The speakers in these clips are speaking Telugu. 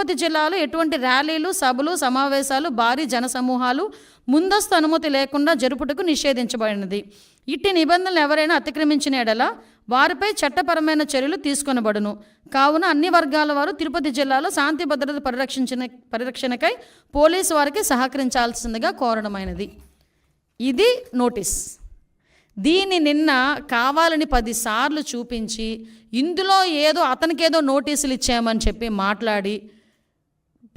తిరుపతి జిల్లాలో ఎటువంటి ర్యాలీలు సభలు సమావేశాలు భారీ జనసమూహాలు ముందస్తు అనుమతి లేకుండా జరుపుటకు నిషేధించబడినది. ఇట్టి నిబంధనలు ఎవరైనా అతిక్రమించిన ఎడల వారిపై చట్టపరమైన చర్యలు తీసుకొనబడును. కావున అన్ని వర్గాల వారు తిరుపతి జిల్లాలో శాంతి భద్రత పరిరక్షించిన పరిరక్షణకై పోలీసు వారికి సహకరించాల్సిందిగా కోరడమైనది. ఇది నోటీస్. దీన్ని నిన్న కావాలని పదిసార్లు చూపించి ఇందులో ఏదో అతనికేదో నోటీసులు ఇచ్చామని చెప్పి మాట్లాడి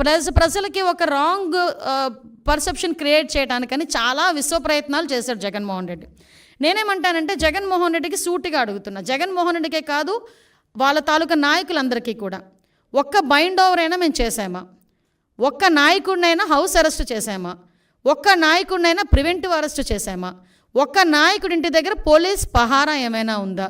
ప్రజ ప్రజలకి ఒక రాంగ్ పర్సెప్షన్ క్రియేట్ చేయడానికని చాలా విశ్వ ప్రయత్నాలు చేశాడు జగన్మోహన్ రెడ్డి. నేనేమంటానంటే జగన్మోహన్ రెడ్డికి సూటిగా అడుగుతున్నా. జగన్మోహన్ రెడ్డికే కాదు వాళ్ళ తాలూకా నాయకులందరికీ కూడా. ఒక్క బైండ్ ఓవర్ అయినా మేము చేసామా ఒక్క నాయకుడినైనా హౌస్ అరెస్ట్ చేసామా ఒక్క నాయకుడినైనా ప్రివెంటివ్ అరెస్ట్ చేసామా ఒక్క నాయకుడి ఇంటి దగ్గర పోలీస్ పహారా ఏమైనా ఉందా?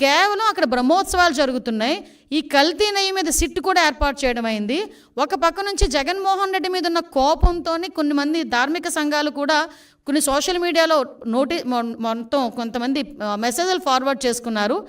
కేవలం అక్కడ బ్రహ్మోత్సవాలు జరుగుతున్నాయి. ఈ కల్తీ నెయ్యి మీద సిట్టు కూడా ఏర్పాటు చేయడం అయింది. ఒక పక్క నుంచి జగన్మోహన్ రెడ్డి మీద ఉన్న కోపంతో కొన్ని మంది ధార్మిక సంఘాలు కూడా కొన్ని సోషల్ మీడియాలో నోటి మొ- మొత్తం కొంతమంది మెసేజ్లు ఫార్వర్డ్ చేసుకున్నారు.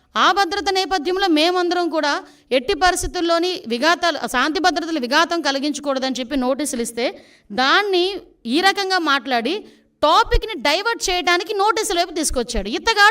ఆ భద్రత నేపథ్యంలో మేమందరం కూడా ఎట్టి పరిస్థితుల్లోని విఘాతాలు శాంతి భద్రతలు విఘాతం కలిగించకూడదని చెప్పి నోటీసులు ఇస్తే దాన్ని ఈ రకంగా మాట్లాడి టాపిక్ని డైవర్ట్ చేయడానికి నోటీసుల వైపు తీసుకొచ్చాడు. ఇతగాడు